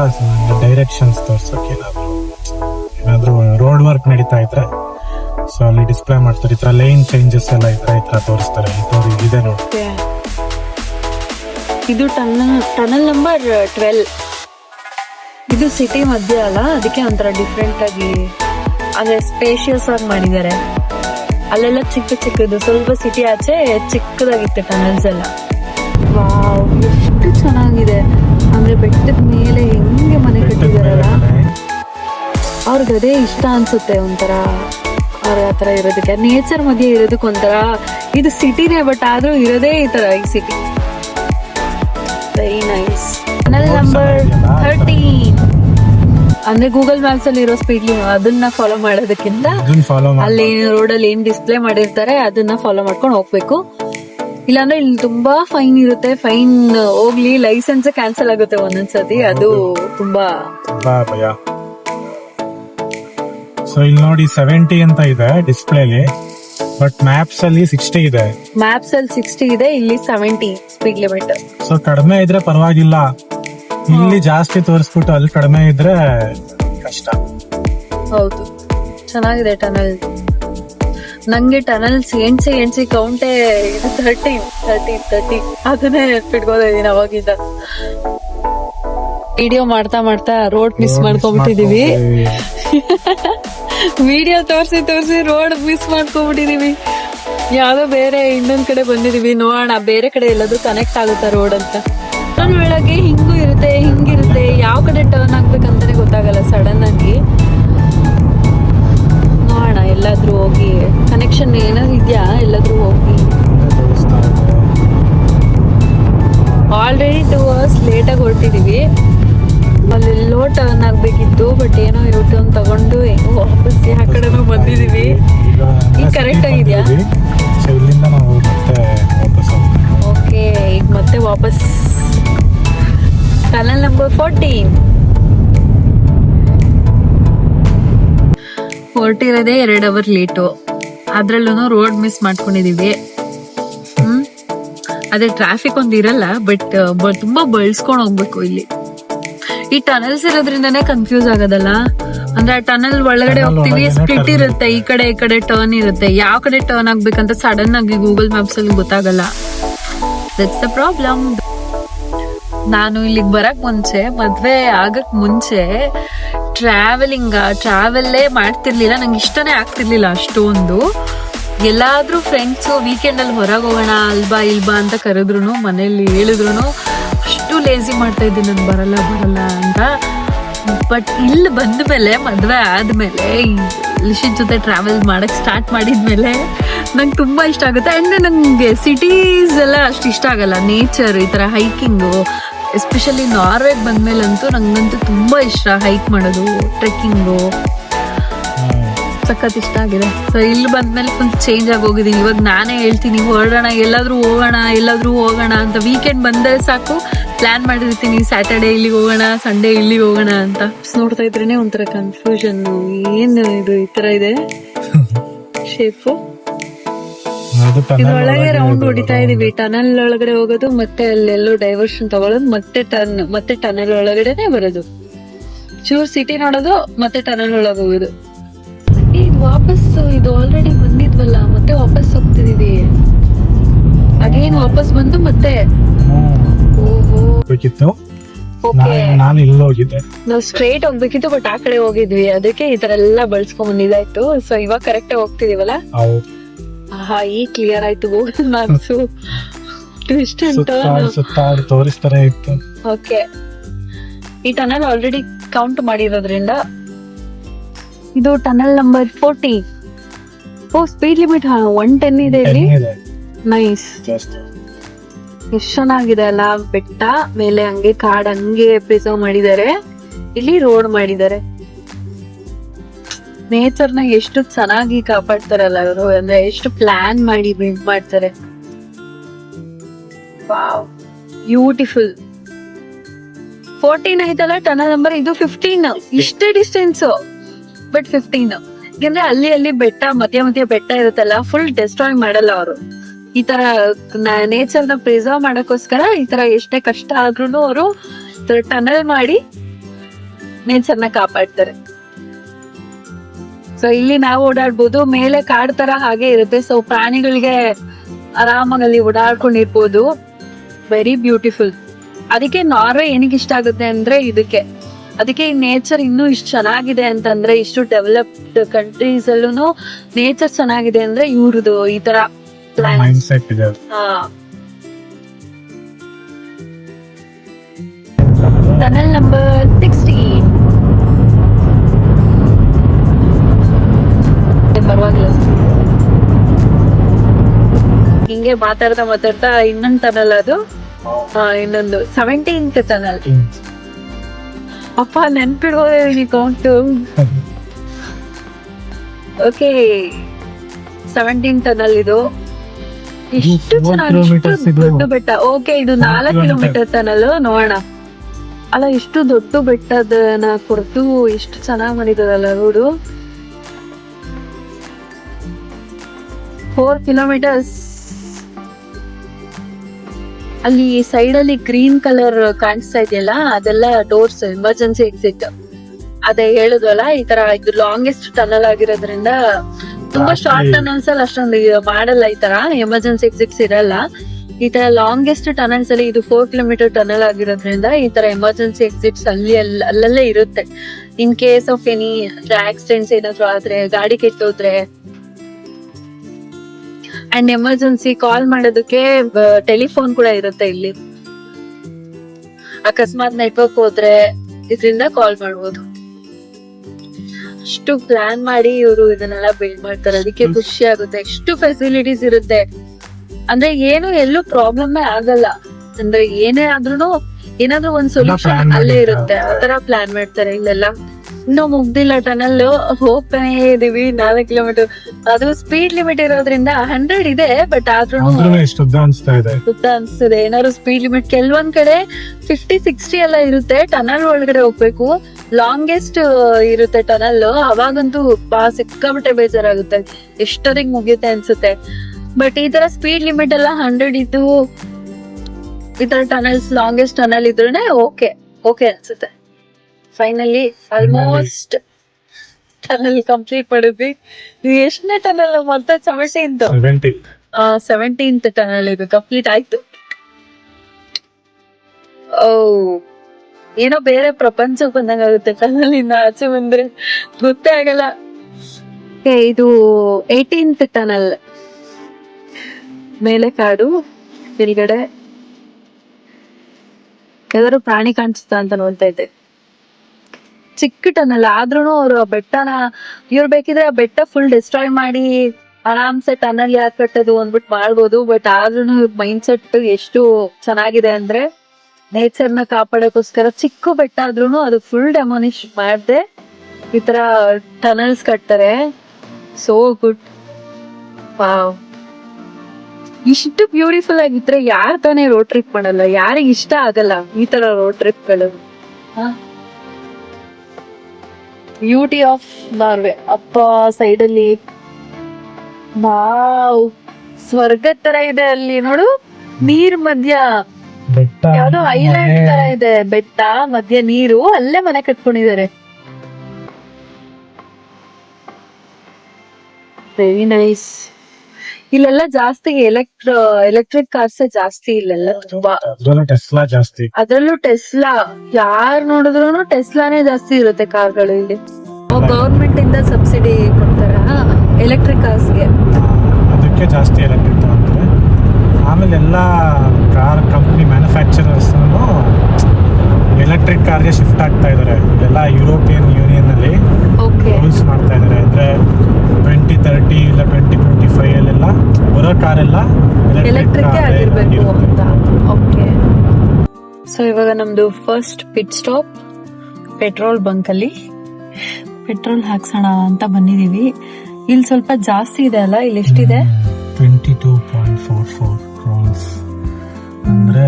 Speaker 2: ಡೈರೆಕ್ಷನ್ಸ್ ತೋರ್ಸಕ್ಕೆ ಏನಾದ್ರು ರೋಡ್ ವರ್ಕ್ ನಡೀತಾ ಇದ್ರೆ. ಸೊ ಅಲ್ಲಿ ಡಿಸ್ಪ್ಲೇ ಮಾಡ್ತಾರೆ. ಈ ತರ ಲೈನ್ ಚೇಂಜಸ್ ಎಲ್ಲ ಇದ್ರೆ ಈ ತರ ತೋರಿಸ್ತಾರೆ. ತೋರಿ ಇದೆ ನೋಡಿ.
Speaker 1: ಇದು ಟನಲ್ ಟನಲ್ ನಂಬರ್ ಟ್ವೆಲ್ ಇದು ಸಿಟಿ ಮಧ್ಯೆ ಅಲ್ಲ, ಅದಕ್ಕೆ ಒಂಥರ ಡಿಫ್ರೆಂಟ್ ಆಗಿ ಅಂದ್ರೆ ಸ್ಪೇಷಿಯಸ್ ಆಗಿ ಮಾಡಿದ್ದಾರೆ. ಅಲ್ಲೆಲ್ಲ ಚಿಕ್ಕ ಚಿಕ್ಕದು ಸ್ವಲ್ಪ ಸಿಟಿ ಆಚೆ ಚಿಕ್ಕದಾಗಿತ್ತು ಟನಲ್ಸ್ ಎಲ್ಲ. ವಾವ್ ಎಷ್ಟು ಚೆನ್ನಾಗಿದೆ. ಅಂದ್ರೆ ಬೆಟ್ಟದ ಮೇಲೆ ಹೆಂಗೆ ಮನೆ ಕಟ್ಟಿದಾರಲ್ಲ? ಅವ್ರಿಗೆ ಅದೇ ಇಷ್ಟ ಅನ್ಸುತ್ತೆ ಒಂಥರ. ಅವ್ರ ಹತ್ರ ಇರೋದಕ್ಕೆ. ನೇಚರ್ ಮಧ್ಯೆ ಇರೋದಕ್ಕೆ ಒಂಥರ. ಇದು ಸಿಟಿನೇ ಬಟ್ ಆದ್ರೂ ಇರೋದೇ ಈ ತರ ಈ city very nice number thirteen ಅಂದ್ರೆ ಗೂಗಲ್ ಮ್ಯಾಪ್ಸ್ ಅಲ್ಲಿ ಇರೋ ಸ್ಪೀಡ್ ಅದನ್ನ ಫಾಲೋ ಮಾಡೋದಕ್ಕಿಂತ ಅಲ್ಲಿ ರೋಡ್ ಅಲ್ಲಿ ಏನ್ ಡಿಸ್ಪ್ಲೇ ಮಾಡಿರ್ತಾರೆ ಅದನ್ನ ಫಾಲೋ ಮಾಡ್ಕೊಂಡು ಹೋಗ್ಬೇಕು. ಇಲ್ಲಾಂದ್ರೆ ಇಲ್ಲಿ ತುಂಬಾ ಫೈನ್ ಇರುತ್ತೆ. ಫೈನ್ ಹೋಗ್ಲಿ. ಲೈಸೆನ್ಸ್ ಕ್ಯಾನ್ಸಲ್ ಆಗುತ್ತೆ ಒಂದೊಂದ್ಸತಿ ಅದು ತುಂಬಾ
Speaker 2: ತುಂಬಾ ಭಯ. ಸೊ ಇಲ್ಲಿ ನೋಡಿ ಸೆವೆಂಟಿ ಅಂತ ಇದೆ ಡಿಸ್ಪ್ಲೇಲಿ ಬಟ್ ಮ್ಯಾಪ್ಸ್ ಅಲ್ಲಿ ಸಿಕ್ಸ್ಟಿ ಇದೆ.
Speaker 1: ಮ್ಯಾಪ್ಸ್ ಅಲ್ಲಿ ಸಿಕ್ಸ್ಟಿ ಇದೆ ಇಲ್ಲಿ ಸೆವೆಂಟಿ ಸ್ಪೀಡ್ ಲಿಮಿಟ್
Speaker 2: ಸೊ ಕಡಿಮೆ ಇದ್ರೆ ಪರವಾಗಿಲ್ಲ. ಇಲ್ಲಿ ಜಾಸ್ತಿ ತೋರಿಸ್ಬಿಟ್ಟು ಅಲ್ಲಿ ಕಡಿಮೆ ಇದ್ರೆ ಕಷ್ಟ.
Speaker 1: ಹೌದು. ಚೆನ್ನಾಗಿದೆ ಟನಲ್ ನಂಗೆ ಟನಲ್ಸ್ ಎಣ್ಸಿ ಎಣ್ಸಿ ಕೌಂಟೆ ಇದು ತರ್ಟಿ ತರ್ಟಿ ತರ್ಟಿ ಅದನ್ನೇ ನೆನ್ಪಿಟ್ಕೋತಾ ಇದೀನಿ ಅವಾಗಿಂದ. ವಿಡಿಯೋ ಮಾಡ್ತಾ ಮಾಡ್ತಾ ರೋಡ್ ಮಿಸ್ ಮಾಡ್ಕೊಂಡ್ಬಿಟ್ಟಿದೀವಿ ವಿಡಿಯೋ ತೋರ್ಸಿ ತೋರ್ಸಿ ರೋಡ್ ಮಿಸ್ ಮಾಡ್ಕೊಂಡ್ಬಿಟ್ಟಿದೀವಿ ಯಾವ್ದೋ ಬೇರೆ ಇನ್ನೊಂದ್ ಕಡೆ ಬಂದಿದೀವಿ. ನೋಡೋಣ ಬೇರೆ ಕಡೆ ಎಲ್ಲಾದ್ರೂ ಕನೆಕ್ಟ್ ಆಗುತ್ತಾ ರೋಡ್ ಅಂತ. ಟರ್ನ್ ಒಳಗೆ ಹಿಂಗೂ ಇರುತ್ತೆ ಹಿಂಗಿರುತ್ತೆ. ಯಾವ ಕಡೆ ಟರ್ನ್ ಆಗ್ಬೇಕಂತಾನೆ ಗೊತ್ತಾಗಲ್ಲ ಸಡನ್ ಆಗಿ. ಎಲ್ಲಾದ್ರೂ ಹೋಗಿ ಕನೆಕ್ಷನ್ ಏನಾದ್ರು ಇದೆಯಾ? ಎಲ್ಲಾದ್ರೂ ಹೋಗಿ? ಆಲ್ರೆಡಿ ಟೂ ಅವರ್ಸ್ ಲೇಟಾಗಿ ಹೊರಟಿದೀವಿ. ಅಲ್ಲೆಲ್ಲೋ ಟರ್ನ್ ಆಗಬೇಕಿತ್ತು ಬಟ್ ಏನೋ ಯೂ ಟರ್ನ್ ತಗೊಂಡು ಹೆಂಗೋ ವಾಪಸ್ ಯಾವ ಕಡೆನೋ ಬಂದಿದೀವಿ.
Speaker 2: ಈಗ
Speaker 1: ಕರೆಕ್ಟ್ ಆಗಿದ್ಯಾ? ಓಕೆ ಈಗ ಮತ್ತೆ ವಾಪಸ್. ಟನಲ್ ನಂಬರ್ ಫೋರ್ಟೀನ್ ಹೊರಟಿರೋದೇ ಎರಡು ಅವರ್ ಲೇಟು ಅದ್ರಲ್ಲೂ ರೋಡ್ ಮಿಸ್ ಮಾಡ್ಕೊಂಡಿದೀವಿ. ಹ್ಮ್? ಅದೇ ಟ್ರಾಫಿಕ್ ಒಂದು ಇರಲ್ಲ ಬಟ್ ತುಂಬಾ ಬಳಸ್ಕೊಂಡ್ ಹೋಗ್ಬೇಕು ಇಲ್ಲಿ. ಈ ಟನಲ್ಸ್ ಇರೋದ್ರಿಂದಾನೇ ಕನ್ಫ್ಯೂಸ್ ಆಗೋದಲ್ಲ? ಅಂದ್ರೆ ಆ ಟನಲ್ ಒಳಗಡೆ ಹೋಗ್ತೀವಿ ಸ್ಪ್ಲಿಟ್ ಇರುತ್ತೆ ಈ ಕಡೆ ಈ ಕಡೆ ಟರ್ನ್ ಇರುತ್ತೆ. ಯಾವ ಕಡೆ ಟರ್ನ್ ಆಗ್ಬೇಕಂತ ಸಡನ್ ಆಗಿ ಗೂಗಲ್ ಮ್ಯಾಪ್ಸ್ ಅಲ್ಲಿ ಗೊತ್ತಾಗಲ್ಲ. ದಟ್ಸ್ ದ ಪ್ರಾಬ್ಲಮ್ ನಾನು ಇಲ್ಲಿಗೆ ಬರಕ್ ಮುಂಚೆ ಮದ್ವೆ ಆಗಕ್ ಮುಂಚೆ ಟ್ರಾವೆಲಿಂಗ್ ಟ್ರಾವೆಲ್ಲೇ ಮಾಡ್ತಿರ್ಲಿಲ್ಲ. ನಂಗೆ ಇಷ್ಟನೇ ಆಗ್ತಿರ್ಲಿಲ್ಲ ಅಷ್ಟೊಂದು. ಎಲ್ಲಾದ್ರೂ ಫ್ರೆಂಡ್ಸು ವೀಕೆಂಡ್ ಅಲ್ಲಿ ಹೊರಗೆ ಹೋಗೋಣ ಅಲ್ಬಾ, ಇಲ್ಬಾ ಅಂತ ಕರೆದ್ರು ಮನೇಲಿ ಹೇಳಿದ್ರು ಅಷ್ಟು ಲೇಸಿ ಮಾಡ್ತಾ ಇದ್ದೀನಿ ನಾನು, ಬರಲ್ಲ ಬರಲ್ಲ ಅಂತ. ಬಟ್ ಇಲ್ಲಿ ಬಂದ ಮೇಲೆ ಮದ್ವೆ ಆದ್ಮೇಲೆ ಲಿಶಿನ್ ಜೊತೆ ಟ್ರಾವೆಲ್ ಮಾಡೋಕ್ಕೆ ಸ್ಟಾರ್ಟ್ ಮಾಡಿದ್ಮೇಲೆ, ನಂಗೆ ತುಂಬಾ ಇಷ್ಟ ಆಗುತ್ತೆ. ಅಂಡ್ ನನಗೆ ಸಿಟೀಸ್ ಎಲ್ಲ ಅಷ್ಟು ಇಷ್ಟ ಆಗಲ್ಲ. ನೇಚರ್ ಈ ತರ ಹೈಕಿಂಗು ಎಸ್ಪೆಷಲಿ ನಾರ್ವೆಗೆ ಬಂದ್ಮೇಲಂತೂ ನಂಗಂತೂ ತುಂಬ ಇಷ್ಟ ಹೈಕ್ ಮಾಡೋದು ಟ್ರೆಕ್ಕಿಂಗು ಸಖತ್ ಇಷ್ಟ ಆಗಿದೆ. ಸೊ ಇಲ್ಲಿ ಬಂದ್ಮೇಲೆ ಫುಲ್ ಚೇಂಜ್ ಆಗಿ ಹೋಗಿದ್ದೀನಿ ಇವಾಗ ನಾನೇ ಹೇಳ್ತೀನಿ ಹೊರಡೋಣ ಎಲ್ಲಾದರೂ ಹೋಗೋಣ ಎಲ್ಲಾದರೂ ಹೋಗೋಣ ಅಂತ. ವೀಕೆಂಡ್ ಬಂದರೆ ಸಾಕು ಪ್ಲ್ಯಾನ್ ಮಾಡಿರ್ತೀನಿ. ಸ್ಯಾಟರ್ಡೆ ಇಲ್ಲಿಗೆ ಹೋಗೋಣ ಸಂಡೇ ಇಲ್ಲಿಗೆ ಹೋಗೋಣ ಅಂತ. ನೋಡ್ತಾ ಇದ್ರೇನೆ ಒಂಥರ ಕನ್ಫ್ಯೂಷನ್ ಏನು ಇದು ಈ ಥರ ಇದೆ? ಶೇಪು ಇದ್ರೊಳಗೆ ರೌಂಡ್ ಹೊಡಿತಾ ಇದೀವಿ. ಟನಲ್ ಒಳಗಡೆ ಹೋಗೋದು ಮತ್ತೆ ಅಲ್ಲೆಲ್ಲೋ ಡೈವರ್ಷನ್ ತಗೊಳ್ಳೋದು ಮತ್ತೆ ಟರ್ನ್ ಮತ್ತೆ ಟನಲ್ ಒಳಗಡೆನೆ ಬರೋದು. ಚೂರ್ ಸಿಟಿ ನೋಡೋದು ಮತ್ತೆ ಟನಲ್ ಒಳಗೆ ಹೋಗೋದು. ಇದು ವಾಪಸ್ ಇದು ಆಲ್ರೆಡಿ ಬಂದಿದ್ವಲ್ಲ ಮತ್ತೆ ವಾಪಸ್ ಹೋಗ್ತಿದೀವಿ. ಅಗೇನ್ ವಾಪಸ್ ಬಂದು ಮತ್ತೆ. ಓಹೋ.
Speaker 2: ಬೇಕಿತ್ತು ನಾನು ಇಲ್ಲ ಹೋಗಿದ್ದೆ.
Speaker 1: ನಾವು ಸ್ಟ್ರೇಟ್ ಹೋಗ್ಬೇಕಿತ್ತು ಬಟ್ ಆ ಕಡೆ ಹೋಗಿದ್ವಿ. ಅದಕ್ಕೆ ಈ ತರ ಎಲ್ಲ ಬಳಸ್ಕೊಂಡ್ ಬಂದಿದಾಯ್ತು ಸೊ ಇವಾಗ ಕರೆಕ್ಟ್ ಹೋಗ್ತಿದೀವಲ್ಲ? ಈ ಕ್ಲಿಯರ್ ಆಯ್ತು ಗೂಗಲ್ ಮ್ಯಾಪ್ಸ್ ಟ್ವಿಸ್ಟ್ ಅಂಡ್
Speaker 2: ಸುತ್ತ ಸುತ್ತ ಅವ್ರು ತೋರಿಸ್ತಾರೆ ಇತ್ತು.
Speaker 1: ಓಕೆ ಈ ಟನಲ್ ಆಲ್ರೆಡಿ ಕೌಂಟ್ ಮಾಡಿರೋದ್ರಿಂದ ಇದು ಟನಲ್ ನಂಬರ್ ಫೋರ್ಟಿ ಓ ಸ್ಪೀಡ್ ಲಿಮಿಟ್ ಒನ್ ಟೆನ್ ಇದೆ ಇಲ್ಲಿ. ನೈಸ್
Speaker 2: ಜಸ್ಟ್
Speaker 1: ಎಷ್ಟ್ ಚೆನ್ನಾಗಿದೆ ಅಲ್ಲ ಬೆಟ್ಟ ಮೇಲೆ ಹಂಗೆ ಕಾಡ್ ಹಂಗೆ ಪ್ರಿಸರ್ವ್ ಮಾಡಿದ್ದಾರೆ. ಇಲ್ಲಿ ರೋಡ್ ಮಾಡಿದ್ದಾರೆ. ನೇಚರ್ನ ಎಷ್ಟು ಚೆನ್ನಾಗಿ ಕಾಪಾಡ್ತಾರಲ್ಲ ಅವರು. ಅಂದ್ರೆ ಎಷ್ಟು ಪ್ಲಾನ್ ಮಾಡಿ ಬಿಲ್ಡ್ ಮಾಡ್ತಾರೆ. ಬ್ಯೂಟಿಫುಲ್ ಫೋರ್ಟೀನ್ ಐತಲ್ಲ ಟನಲ್ ನಂಬರ್ ಇದು ಫಿಫ್ಟೀನ್ ಇಷ್ಟೇ ಡಿಸ್ಟೆನ್ಸ್ ಬಟ್ ಫಿಫ್ಟೀನ್ ಯಾಕಂದ್ರೆ ಅಲ್ಲಿ ಅಲ್ಲಿ ಬೆಟ್ಟ, ಮಧ್ಯ ಮಧ್ಯ ಬೆಟ್ಟ ಇರುತ್ತಲ್ಲ ಫುಲ್ ಡೆಸ್ಟ್ರಾಯ್ ಮಾಡಲ್ಲ ಅವರು. ಈ ತರ ನೇಚರ್ನ ಪ್ರಿಸರ್ವ್ ಮಾಡಕ್ಕೋಸ್ಕರ ಈ ತರ ಎಷ್ಟೇ ಕಷ್ಟ ಆದ್ರೂ ಅವರು ಟನಲ್ ಮಾಡಿ ನೇಚರ್ನ ಕಾಪಾಡ್ತಾರೆ. ಸೊ ಇಲ್ಲಿ ನಾವು ಓಡಾಡ್ಬೋದು. ಮೇಲೆ ಕಾಡ್ ತರ ಹಾಗೆ ಇರುತ್ತೆ. ಸೊ ಪ್ರಾಣಿಗಳಿಗೆ ಆರಾಮಾಗಿ ಓಡಾಡ್ಕೊಂಡಿರ್ಬೋದು. ವೆರಿ ಬ್ಯೂಟಿಫುಲ್ ಅದಕ್ಕೆ ನಾರ್ವೆ ಏನಕ್ಕೆ ಇಷ್ಟ ಆಗುತ್ತೆ ಅಂದ್ರೆ ಇದಕ್ಕೆ. ಅದಕ್ಕೆ ಈ ನೇಚರ್ ಇನ್ನೂ ಇಷ್ಟು ಚೆನ್ನಾಗಿದೆ ಅಂತಂದ್ರೆ ಇಷ್ಟು ಡೆವಲಪ್ಡ್ ಕಂಟ್ರೀಸ್ ಅಲ್ಲೂ ನೇಚರ್ ಚೆನ್ನಾಗಿದೆ ಅಂದ್ರೆ ಇವ್ರದ್ದು ಈ ತರ. ಟನಲ್ ನಂಬರ್ ಸಿಕ್ಸ್ಟೀನ್ ಹಿಂಗೆ ಮಾತಾಡ್ತಾ ಮಾತಾಡ್ತಾ ಇನ್ನೊಂದು ಟನಲ್ ಅದು. ಇನ್ನೊಂದು ಸೆವೆಂಟೀನ್ತ್ ಟನಲ್ ಅಪ್ಪ ನೆನ್ಪಿಡ್ಬೋದೇ ಕೌಂಟು ಓಕೆ ಸೆವೆಂಟೀನ್ ಟನಲ್ ಇದು.
Speaker 2: ಇಷ್ಟು.
Speaker 1: ದೊಡ್ಡ ಬೆಟ್ಟ? ಓಕೆ ಇದು ನಾಲ್ಕು ಕಿಲೋಮೀಟರ್ ಟನಲ್ ನೋಡೋಣ. ಅಲ್ಲ ಇಷ್ಟು ದೊಡ್ಡ ಬೆಟ್ಟದನ್ನ ಕುರಿತು ಇಷ್ಟು ಚೆನ್ನಾಗಿ ಮಾಡಿದಾರಲ್ಲ ರೋಡು ಫೋರ್ ಕಿಲೋಮೀಟರ್ಸ್ ಅಲ್ಲಿ ಸೈಡ್ ಅಲ್ಲಿ ಗ್ರೀನ್ ಕಲರ್ ಕಾಣಿಸ್ತಾ ಇದೆಯಲ್ಲ ಅದೆಲ್ಲ ಡೋರ್ಸ್ ಎಮರ್ಜೆನ್ಸಿ ಎಕ್ಸಿಟ್. ಅದೇ ಹೇಳುದಲ್ಲ ಈ ತರ ಇದು ಲಾಂಗೆಸ್ಟ್ ಟನಲ್ ಆಗಿರೋದ್ರಿಂದ ತುಂಬಾ ಶಾರ್ಟ್ ಟನಲ್ಸ್ ಅಲ್ಲಿ ಅಷ್ಟೊಂದು ಮಾಡಲ್ಲ ಈ ತರ ಎಮರ್ಜೆನ್ಸಿ ಎಕ್ಸಿಟ್ಸ್ ಇರಲ್ಲ. ಈ ತರ ಲಾಂಗೆಸ್ಟ್ ಟನಲ್ಸ್ ಅಲ್ಲಿ ಇದು ಫೋರ್ ಕಿಲೋಮೀಟರ್ ಟನಲ್ ಆಗಿರೋದ್ರಿಂದ ಈ ತರ ಎಮರ್ಜೆನ್ಸಿ ಎಕ್ಸಿಟ್ಸ್ ಅಲ್ಲಿ ಅಲ್ಲಲ್ಲೇ ಇರುತ್ತೆ. In case of any accidents ಏನಾದ್ರು ಆದ್ರೆ ಗಾಡಿ ಕೆಟ್ಟೋದ್ರೆ ಅಂಡ್ ಎಮರ್ಜೆನ್ಸಿ ಕಾಲ್ ಮಾಡೋದಕ್ಕೆ ಟೆಲಿಫೋನ್ ಕೂಡ ಇರುತ್ತೆ ಇಲ್ಲಿ. ಅಕಸ್ಮಾತ್ ನೆಟ್ವರ್ಕ್ ಹೋದ್ರೆ ಇದರಿಂದ ಕಾಲ್ ಮಾಡ್ಬೋದು. ಅಷ್ಟು ಪ್ಲಾನ್ ಮಾಡಿ ಇವರು ಇದನ್ನೆಲ್ಲ ಬಿಲ್ಡ್ ಮಾಡ್ತಾರೆ. ಅದಕ್ಕೆ ಖುಷಿ ಆಗುತ್ತೆ. ಎಷ್ಟು ಫೆಸಿಲಿಟೀಸ್ ಇರುತ್ತೆ. ಅಂದ್ರೆ ಏನು ಎಲ್ಲೂ ಪ್ರಾಬ್ಲಮ್ ಆಗಲ್ಲ. ಅಂದ್ರೆ ಏನೇ ಆದ್ರೂ ಏನಾದ್ರೂ ಒಂದ್ ಸೊಲ್ಯೂಷನ್ ಅಲ್ಲೇ. ಇರುತ್ತೆ. ಆತರ ಪ್ಲಾನ್ ಮಾಡ್ತಾರೆ ಇಲ್ಲೆಲ್ಲ. ಇನ್ನು ಮುಗ್ದಿಲ್ಲ ಟನಲ್ ಹೋಗ್ತಾನೆ ಇದೀವಿ ನಾಲ್ಕು ಕಿಲೋಮೀಟರ್ ಅದು ಸ್ಪೀಡ್ ಲಿಮಿಟ್ ಇರೋದ್ರಿಂದ ಹಂಡ್ರೆಡ್ ಇದೆ ಬಟ್ ಆದ್ರೂ
Speaker 2: ಉದ್ದ
Speaker 1: ಸುತ್ತ ಅನ್ಸ್ತದೆ. ಏನಾದ್ರು ಸ್ಪೀಡ್ ಲಿಮಿಟ್ ಕೆಲವೊಂದ್ ಕಡೆ ಫಿಫ್ಟಿ ಸಿಕ್ಸ್ಟಿ ಎಲ್ಲ ಇರುತ್ತೆ. ಟನಲ್ ಒಳಗಡೆ ಹೋಗ್ಬೇಕು. ಲಾಂಗೆಸ್ಟ್ ಇರುತ್ತೆ ಟನಲ್ ಅವಾಗಂತೂ ಬಾ ಸಿಕ್ಕಾಬಿಟ್ಟೆ ಬೇಜಾರಾಗುತ್ತೆ. ಎಷ್ಟೊತ್ತಿಗೆ ಮುಗಿಯುತ್ತೆ ಅನ್ಸುತ್ತೆ. ಬಟ್ ಈ ತರ ಸ್ಪೀಡ್ ಲಿಮಿಟ್ ಎಲ್ಲ ಹಂಡ್ರೆಡ್ ಇದ್ದು ಈ ತರ ಟನಲ್ಸ್ ಲಾಂಗೆಸ್ಟ್ ಟನಲ್ ಇದ್ರೆ ಓಕೆ ಓಕೆ ಅನ್ಸುತ್ತೆ. ಫೈನಲಿ ಆಲ್ಮೋಸ್ಟ್ ಟನಲ್ ಕಂಪ್ಲೀಟ್ ಮಾಡಿದ್ವಿ. ನೀವು ಎಷ್ಟನೇ ಟನಲ್ ಮತ್ತೆ ಸೆವೆಂಟೀನ್ತ್
Speaker 2: ಸೆವೆಂಟಿ
Speaker 1: ಸೆವೆಂಟೀನ್ತ್ ಟನಲ್ ಇದು ಕಂಪ್ಲೀಟ್ ಆಯ್ತು. ಓ ಏನೋ ಬೇರೆ ಪ್ರಪಂಚ ಬಂದಂಗಾಗುತ್ತೆ ಟನಲ್ ಇಂದ ಆಚೆ ಬಂದ್ರೆ. ಗೊತ್ತೇ ಆಗಲ್ಲ. ಇದು ಏಟೀನ್ತ್ ಟನಲ್ ಮೇಲೆ ಕಾಡು ಕೆಳಗಡೆ ಯಾವ್ದಾದ್ರು ಪ್ರಾಣಿ ಕಾಣಿಸುತ್ತಾ ಅಂತ ನೋಡ್ತಾ ಇದ್ದೆ. ಚಿಕ್ಕ ಟನಲ್ ಆದ್ರೂ ಅವ್ರು ಬೆಟ್ಟನ, ಇವ್ರು ಬೇಕಿದ್ರೆ ಆ ಬೆಟ್ಟ ಫುಲ್ ಡಿಸ್ಟ್ರಾಯ್ ಮಾಡಿ ಆರಾಮ್ಸೆ ಟನಲ್ ಯಾಕೆ ಕಟ್ಟೋದು ಅಂದ್ಬಿಟ್ಟು ಮಾಡ್ಬೋದು ಬಟ್ ಆದ್ರೂ ಮೈಂಡ್ ಸೆಟ್ ಎಷ್ಟು ಚೆನ್ನಾಗಿದೆ ಅಂದ್ರೆ ನೇಚರ್ನ ಕಾಪಾಡೋಕೋಸ್ಕರ ಚಿಕ್ಕ ಬೆಟ್ಟ ಆದ್ರೂ ಅದು ಫುಲ್ ಡೆಮಾನಿಶ್ ಮಾಡ್ದೆ ಈ ತರ ಟನಲ್ಸ್ ಕಟ್ತಾರೆ. ಸೋ ಗುಡ್ ವಾವ್ ಇಷ್ಟು ಬ್ಯೂಟಿಫುಲ್ ಆಗಿದ್ರೆ ಯಾರ್ ತಾನೇ ರೋಡ್ ಟ್ರಿಪ್ ಮಾಡಲ್ಲ, ಯಾರಿಗೆ ಇಷ್ಟ ಆಗಲ್ಲ ಈ ತರ ರೋಡ್ ಟ್ರಿಪ್ಗಳು. ಬ್ಯೂಟಿ ಆಫ್ ನಾರ್ವೆ ಅಪ್ಪ ಸೈಡಲ್ಲಿ ಅಲ್ಲಿ ವಾವ್ ಸ್ವರ್ಗ ತರ ಇದೆ ಅಲ್ಲಿ ನೋಡು. ನೀರ್ ಮಧ್ಯ. ಯಾವ್ದೋ ಐಲ್ಯಾಂಡ್ ತರ ಇದೆ. ಬೆಟ್ಟ ಮಧ್ಯ ನೀರು ಅಲ್ಲೇ ಮನೆ ಕಟ್ಕೊಂಡಿದ್ದಾರೆ. ವೆರಿ ನೈಸ್ ಇಲ್ಲೆಲ್ಲ ಜಾಸ್ತಿ ಎಲೆಕ್ಟ್ರ ಎಲೆಕ್ಟ್ರಿಕ್ ಕಾರ್ಸ್ ಜಾಸ್ತಿ ಇಲ್ಲೆಲ್ಲ ತುಂಬಾ.
Speaker 2: ಟೆಸ್ಲಾ ಜಾಸ್ತಿ.
Speaker 1: ಅದ್ರಲ್ಲೂ ಟೆಸ್ಲಾ ಯಾರ್ ನೋಡಿದ್ರು ಟೆಸ್ಲಾನೇ ಜಾಸ್ತಿ ಇರುತ್ತೆ ಕಾರ್ಗಳು ಇಲ್ಲಿ. ಗವರ್ಮೆಂಟ್ ಇಂದ ಸಬ್ಸಿಡಿ ಕೊಡ್ತಾರ? ಎಲೆಕ್ಟ್ರಿಕ್ ಕಾರ್ಸ್ಗೆ
Speaker 2: ಅದಕ್ಕೆ ಜಾಸ್ತಿ ಎಲೆಕ್ಟ್ರಿಕ್ ತಗೊಂತಾರೆ. ಆಮೇಲೆ ಎಲ್ಲಾ ಕಾರ್ ಕಂಪ್ನಿ ಮ್ಯಾನುಫ್ಯಾಕ್ಚರರ್ಸ್ ಎಲೆಕ್ಟ್ರಿಕ್ ಕಾರ್ಗೆ ಶಿಫ್ಟ್ ಆಗ್ತಾ ಇದಾರೆ. ಎಲ್ಲ ಯುರೋಪಿಯನ್ ಯೂನಿಯನ್ ಅಲ್ಲಿ
Speaker 1: ಓಕೆ
Speaker 2: ರೂಲ್ಸ್ ಮಾಡ್ತಾ ಇದಾರೆ. ಅಂದ್ರೆ ಟ್ವೆಂಟಿ ತರ್ಟಿ ಇಲ್ಲ ಟ್ವೆಂಟಿ ಟ್ವೆಂಟಿ ಫೈವ್ ಅಲ್ಲೆಲ್ಲ ಬರೋ
Speaker 1: ಕಾರ್ ಓಕೆ ಸೊ ಇವಾಗ ನಮ್ದು first pit stop petrol bunk ಅಲ್ಲಿ. ಪೆಟ್ರೋಲ್ ಹಾಕ್ಸೋಣ ಅಂತ ಬಂದಿದೀವಿ. ಇಲ್ಲಿ ಸ್ವಲ್ಪ ಜಾಸ್ತಿ ಇದೆ ಅಲ್ಲ? ಇಲ್ಲಿ ಎಷ್ಟಿದೆ?
Speaker 2: Twenty two point four four krones ಅಂದ್ರೆ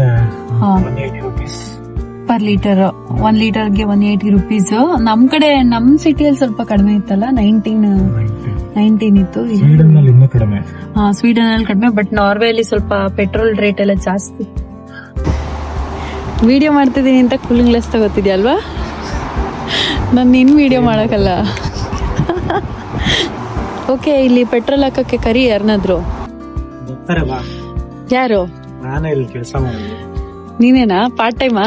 Speaker 1: ಪರ್ ಲೀಟರ್ ಒನ್ ಲೀಟರ್ಗೆ ಒನ್ ಏಯ್ಟಿ ರುಪೀಸ್ ನಮ್ ಕಡೆ ನಮ್ ಸಿಟಿಯಲ್ಲಿ ಸ್ವಲ್ಪ ಕಡಿಮೆ ಇತ್ತಲ್ಲ ನೈನ್ಟೀನ್ ನೈನ್ಟೀನ್ ಇತ್ತು.
Speaker 2: ಹಾ
Speaker 1: ಸ್ವೀಡನ್ ಅಲ್ಲಿ ಕಡಿಮೆ ಬಟ್ ನಾರ್ವೆ ಅಲ್ಲಿ ಸ್ವಲ್ಪ ಪೆಟ್ರೋಲ್ ರೇಟ್ ಎಲ್ಲ ಜಾಸ್ತಿ. ವಿಡಿಯೋ ಮಾಡ್ತಿದ್ದೀನಿ ಅಂತ ಕೂಲಿಂಗ್ ಗ್ಲಾಸ್ ತಗೋತಿದ್ಯಾ ಅಲ್ವಾ ನಾನು ನಿನ್ ವಿಡಿಯೋ ಮಾಡೋಕ್ಕಲ್ಲ. ಓಕೆ ಇಲ್ಲಿ ಪೆಟ್ರೋಲ್ ಹಾಕಕ್ಕೆ ಕರಿ ಯಾರನ್ನಾದ್ರು ಯಾರು?
Speaker 2: ನಾನೇ ಇಲ್ಲಿ ಕೆಲಸ
Speaker 1: ನೀನೇನಾ? ಪಾರ್ಟ್ ಟೈಮಾ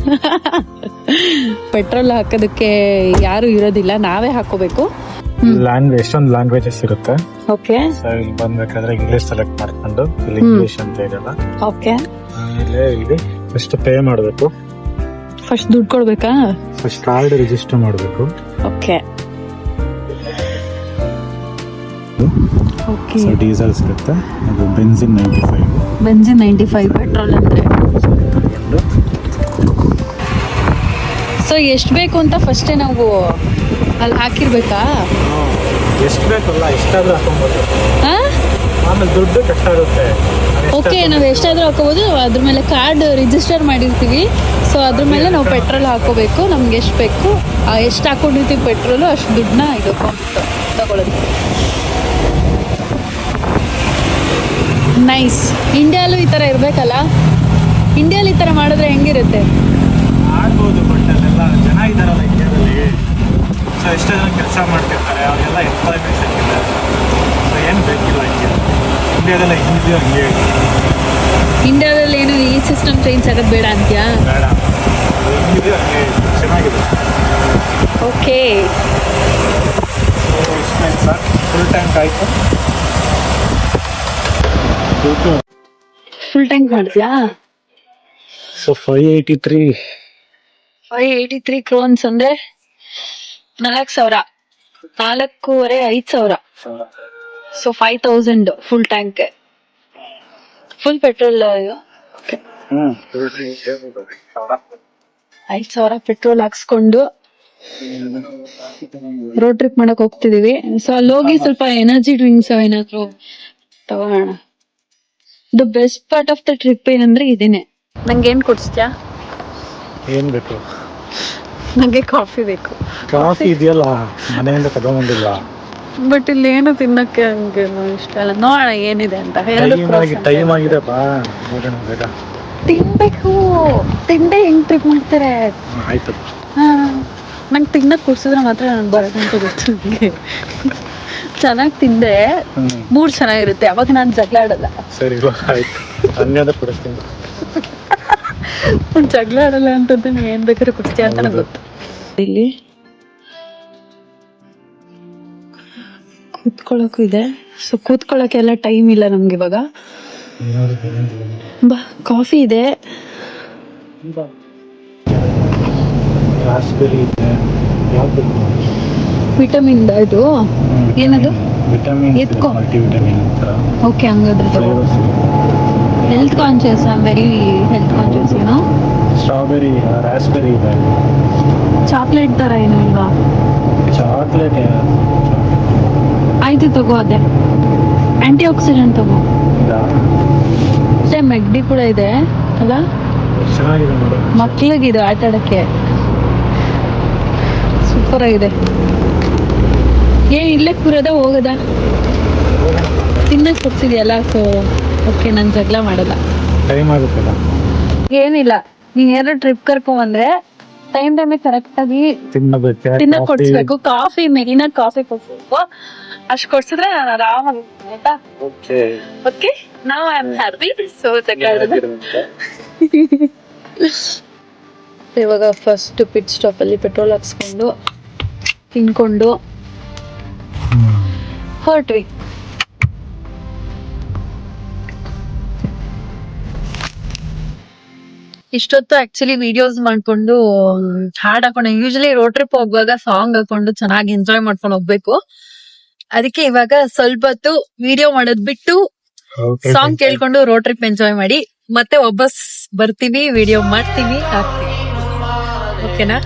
Speaker 1: ಪೆಟ್ರೋಲ್ ಹಾಕೋದಕ್ಕೆ ಯಾರು ಇರೋದಿಲ್ಲ ನಾವೇ ಹಾಕೋಬೇಕು.
Speaker 2: ಲ್ಯಾಂಗ್ವೇಜ್ ಎಷ್ಟೊಂದು ಲ್ಯಾಂಗ್ವೇಜಸ್ ಇರುತ್ತೆ
Speaker 1: ಓಕೆ
Speaker 2: ಸೊ ಇಲ್ಲಿ ಬಂದ್ಬೇಕಾದ್ರೆ ಇಂಗ್ಲಿಷ್ ಸೆಲೆಕ್ಟ್ ಮಾಡ್ಕೊಂಡು ಇಲ್ಲಿ. ಇಂಗ್ಲಿಷ್ ಅಂತ ಇರಲ್ಲ.
Speaker 1: ಓಕೆ
Speaker 2: ಆಮೇಲೆ ಇಲ್ಲಿ ಫಸ್ಟ್ ಪೇ ಮಾಡಬೇಕು.
Speaker 1: ಫಸ್ಟ್ ದುಡ್ಡು ಕೊಡ್ಬೇಕಾ?
Speaker 2: ಫಸ್ಟ್ ಕಾರ್ಡ್ ರಿಜಿಸ್ಟರ್ ಮಾಡಬೇಕು.
Speaker 1: ಓಕೆ
Speaker 2: ಡೀಸೆಲ್ ಸಿಗುತ್ತೆ. ಅದು benzine ninety five
Speaker 1: benzine ninety five petrol ಅಂದ್ರೆ ಸೊ ಎಷ್ಟು ಬೇಕು ಅಂತ ಫಸ್ಟೇ ನಾವು ಅಲ್ಲಿ ಹಾಕಿರ್ಬೇಕಾ?
Speaker 2: ಎಷ್ಟು ಬೇಕಲ್ಲ ಎಷ್ಟಾದ್ರೂ ಹಾಕೊಬೋದು
Speaker 1: ಹಾ?
Speaker 2: ಆಮೇಲೆ ದುಡ್ಡು ಕಟ್ಟಾಗುತ್ತೆ.
Speaker 1: ಓಕೆ ನಾವು ಎಷ್ಟಾದರೂ ಹಾಕೋಬೋದು ಅದ್ರ ಮೇಲೆ ಕಾರ್ಡ್ ರಿಜಿಸ್ಟರ್ ಮಾಡಿರ್ತೀವಿ. ಸೊ ಅದ್ರ ಮೇಲೆ ನಾವು ಪೆಟ್ರೋಲ್ ಹಾಕೋಬೇಕು ನಮ್ಗೆ ಎಷ್ಟು ಬೇಕು ಎಷ್ಟು ಹಾಕೊಂಡಿರ್ತೀವಿ ಪೆಟ್ರೋಲು ಅಷ್ಟು ದುಡ್ಡನ್ನ ಇದು ತಗೊಳ್ಳೋದು ನೈಸ್ ಇಂಡಿಯಾಲು ಈ ಥರ ಇರಬೇಕಲ್ಲ? ಇಂಡಿಯಾಲಿ ಈ ಥರ ಮಾಡಿದ್ರೆ ಹೆಂಗಿರುತ್ತೆ?
Speaker 2: ಜನ ಇದ್ದಾರಲ್ಲ ಇಂಡಿಯಾದಲ್ಲಿ. ಸೊ ಎಷ್ಟೋ ಜನ ಕೆಲಸ ಮಾಡ್ತಿರ್ತಾರೆ ಅವರೆಲ್ಲ ಎಂಪ್ಲಾಯ್ಮೆಂಟ್ ಸಿಕ್ಕಿದೆ ಏನು ಬೇಕಿಲ್ಲ ಹಿಂಗೆ ಇಂಡಿಯಾದಲ್ಲ ಹಿಂಗೆ ಹಂಗೆ
Speaker 1: ಇಂಡಿಯಾದಲ್ಲಿ ಏನು ಈ ಸಿಸ್ಟಮ್ ಚೇಂಜ್ ಆಗೋದು ಬೇಡ ಅಂತ್ಯಾ?
Speaker 2: ಬೇಡ. ಅದು ಹಂಗೆ ಚೆನ್ನಾಗಿದೆ.
Speaker 1: ಓಕೆ.
Speaker 2: ಸೊ ಇಷ್ಟ ಸರ್ ಫುಲ್ ಟ್ಯಾಂಕ್ ಆಯಿತು?
Speaker 1: ಫುಲ್ ಟ್ಯಾಂಕ್ ಮಾಡಿದ್ಯಾ?
Speaker 2: So five eighty three
Speaker 1: five eighty three krones ಅಂದ್ರೆ ನಾಲ್ಕು ಸಾವಿರ. ನಾಲ್ಕೂವರೆ ಐದು ಸಾವಿರ. So five thousand full tank full petrol ಐದು ಸಾವಿರ ಪೆಟ್ರೋಲ್ ಹಾಕ್ಸ್ಕೊಂಡು ರೋಡ್ ಟ್ರಿಪ್ ಮಾಡಕ್ ಹೋಗ್ತಿದೀವಿ. ಸೊ ಅಲ್ಲಿ ಹೋಗಿ ಸ್ವಲ್ಪ ಎನರ್ಜಿ ಡ್ರಿಂಕ್ಸ್ ಏನಾದ್ರು ತಗೋಣ the best part of the trip ಏನಂದ್ರೆ ಇದೇನೆ. ನಂಗೆ ಏನ್ ಕೊಡ್ಸ್ತ್ಯಾ?
Speaker 2: ಏನು ಬೇಕು?
Speaker 1: ನಂಗೆ ಕಾಫಿ ಬೇಕು.
Speaker 2: ಕಾಫಿ ಇದೆಯಲ್ಲ ಮನೆಯಿಂದ ತಗೊಂಡಿಲ್ಲ
Speaker 1: ಬಟ್ ಇಲ್ಲಿ ಏನು ತಿನ್ನಕ್ಕೆ ಹಂಗೆ ಇಷ್ಟ ಇಲ್ಲ. ನೋಡ ಏನಿದೆ ಅಂತ. ಹೇಳಿ
Speaker 2: ಟೈಮ್ ಆಗಿ ಆಗಿದೆ. ಬಾ ನೋಡೋಣ ಬೇಗ.
Speaker 1: ತಿನ್ಬೇಕು. ತಿಂದೆ ಹೆಂಗ್ ಟ್ರಿಪ್ ಮಾಡ್ತಾರೆ?
Speaker 2: ಆಯ್ತು.
Speaker 1: ನಂಗೆ ತಿನ್ನಕ್ ಕುಡ್ಸಿದ್ರೆ ಮಾತ್ರ ನಾನು ಬರೋದಂತ ಗೊತ್ತು ನಂಗೆ. ಚೆನ್ನಾಗಿ ತಿಂದೆ. ಮೂಡ್ ಚೆನ್ನಾಗಿರುತ್ತೆ. ಅವಾಗ ನಾನು ಜಗಳ ಆಡಲ್ಲ.
Speaker 2: ಸರಿ ಆಯ್ತು. ಹಂಗಾದ್ರೆ ಕೊಡಿಸ್ತೀನಿ
Speaker 1: ಜಗಳ ಆಡಲ್ಲ ಅಂತಂದ್ರೆ ನೀನ್ ಏನ್ ಬೇಕಾದ್ರೆ ಕುಡ್ಸ್ತೀಯ ಅಂತ ನಂಗೆ ಗೊತ್ತು. ಇಲ್ಲಿ ಕೂತ್ಕೊಳ್ಳೋಕ್ಕೂ ಇದೆ. ಸೊ ಕೂತ್ಕೊಳ್ಳೋಕೆಲ್ಲ ಟೈಮ್ ಇಲ್ಲ ನಮ್ಗೆ ಇವಾಗ. ಬಾ ಕಾಫಿ ಇದೆ.
Speaker 2: ರಾಸ್ಬೆರಿ ಇದೆ? ಯಾವ್ದು
Speaker 1: ವಿಟಮಿನ್ ಇದು ಏನದು
Speaker 2: ವಿಟಮಿನ್
Speaker 1: ಎತ್ಕೊ.
Speaker 2: ಮಲ್ಟಿ ವಿಟಮಿನ್ ಅಂತ
Speaker 1: ಓಕೆ ಹಂಗಾದ್ರೆ health conscious I very health conscious ಏನೋ
Speaker 2: ಸ್ಟ್ರಾಬೆರಿ ರಾಸ್ಬೆರಿ ಇದೆ
Speaker 1: ಚಾಕ್ಲೇಟ್ ತರ ಏನು ಇಲ್ವಾ?
Speaker 2: ಚಾಕ್ಲೇಟ್
Speaker 1: ಆಯ್ತು ತಗೋ ಅದೇ. ಆಂಟಿ ಆಕ್ಸಿಡೆಂಟ್ ತಗೋ ಅಷ್ಟೇ ಮೆಗ್ಡಿ ಕೂಡ ಇದೆ ಅಲ್ಲ?
Speaker 2: ಚೆನ್ನಾಗಿದೆ
Speaker 1: ಮಕ್ಳಿಗಿದೆ ಆಟ ಆಡಕ್ಕೆ ಸೂಪರ್ ಆಗಿದೆ. ಏನ್ ಇಲ್ಲೇ ಕೂರದ ಹೋಗದ? ತಿನ್ನಕ್ಕೆ ಕೊಡ್ಸಿದ್ಯಲ್ಲ ಸೊ ಓಕೆ ನಾನು ಜಗಳ ಮಾಡಲ್ಲ.
Speaker 2: ಟೈಮ್ ಆಗುತ್ತಲ್ಲ?
Speaker 1: ಏನಿಲ್ಲ ನೀನ್ ಯಾರೋ ಟ್ರಿಪ್ ಕರ್ಕೊ ಬಂದ್ರೆ ಟೈಮ್ ಟೈಮ್ ಕರೆಕ್ಟ್ ಆಗಿ
Speaker 2: ತಿನ್ನಬೇಕು
Speaker 1: ತಿನ್ನಕ್ ಕೊಡ್ಸ್ಬೇಕು. ಕಾಫಿ ಮೇಲಿನ ಕಾಫಿ ಕೊಡ್ಸ್ಬೇಕು. ಅಷ್ಟು ಕೊಡ್ಸಿದ್ರೆ ನಾನು ಆರಾಮಾಗಿ ಆಯ್ತಾ?
Speaker 2: ಓಕೆ.
Speaker 1: ಓಕೆ ನಾವು ಐ ಆಮ್ ಹ್ಯಾಪಿ ಸೊ ಜಗಳ ಇವಾಗ ಫಸ್ಟ್ ಪಿಟ್ ಸ್ಟಾಪ್ ಅಲ್ಲಿ ಪೆಟ್ರೋಲ್ ಹಾಕ್ಸ್ಕೊಂಡು ತಿನ್ಕೊಂಡು ಹೊರಟ್ವಿ. ಇಷ್ಟೊತ್ತು ಆಕ್ಚುಲಿ ವಿಡಿಯೋಸ್ ಮಾಡ್ಕೊಂಡು ಹಾಡ್ ಹಾಕೊಂಡು ಯೂಶಲಿ ರೋಡ್ ಟ್ರಿಪ್ ಹೋಗುವಾಗ ಸಾಂಗ್ ಹಾಕೊಂಡು ಚೆನ್ನಾಗಿ ಎಂಜಾಯ್ ಮಾಡ್ಕೊಂಡು ಹೋಗ್ಬೇಕು. ಅದಕ್ಕೆ ಇವಾಗ ಸ್ವಲ್ಪ ಹೊತ್ತು ವಿಡಿಯೋ ಮಾಡೋದ್ ಬಿಟ್ಟು ಸಾಂಗ್ ಕೇಳ್ಕೊಂಡು ರೋಡ್ ಟ್ರಿಪ್ ಎಂಜಾಯ್ ಮಾಡಿ ಮತ್ತೆ ವಾಪಸ್ ಬರ್ತೀವಿ ವಿಡಿಯೋ ಮಾಡ್ತೀವಿ ಹಾಕ್ತೀವಿ. ಓಕೆನಾ